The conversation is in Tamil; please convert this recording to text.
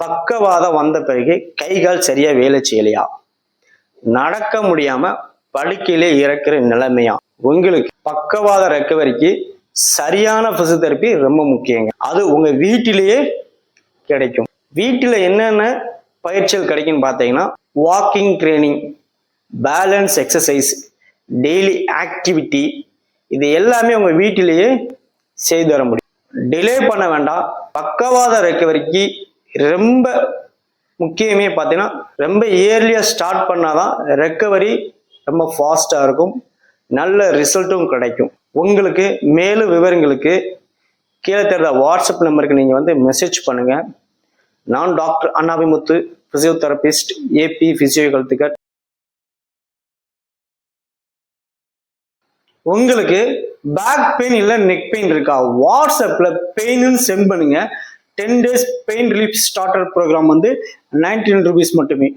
பக்கவாதம் வந்த பிறகு கை கால் சரியா வேலை செய்யலையா? நடக்க முடியாம படுக்கையிலே இறக்குற நிலைமையா? உங்களுக்கு பக்கவாத ரெக்கவரிக்கு சரியான பிசியோதெரப்பி ரொம்ப முக்கியங்க. அது உங்க வீட்டிலேயே கிடைக்கும். வீட்டில் என்னென்ன பயிற்சிகள் கிடைக்குன்னு பார்த்தீங்கன்னா walking training balance exercise daily activity இது எல்லாமே உங்க வீட்டிலேயே செய்து தர முடியும். டிலே பண்ண வேண்டாம். பக்கவாத ரெக்கவரிக்கு ரொம்ப முக்கியமே பார்த்தீங்கன்னா ரொம்ப இயர்லியாக ஸ்டார்ட் பண்ணாதான் ரெக்கவரி ரொம்ப ஃபாஸ்ட்டாக இருக்கும். நல்ல ரிசல்ட்டும் கிடைக்கும். உங்களுக்கு மேலும் விவரங்களுக்கு கீழே தெரிந்த வாட்ஸ்அப் நம்பருக்கு நீங்கள் வந்து மெசேஜ் பண்ணுங்கள் நான் doctor Annabimuthu physiotherapist A B physio ஹெல்த்துக்கட் உங்களுக்கு பேக் பெயின் இல்லை நெக் பெயின் இருக்கா? வாட்ஸ்அப்பில் பெயின்னு சென்ட் பண்ணுங்கள் ten days pain relief starter program வந்து நைன்டீன் ருபீஸ் மட்டுமே.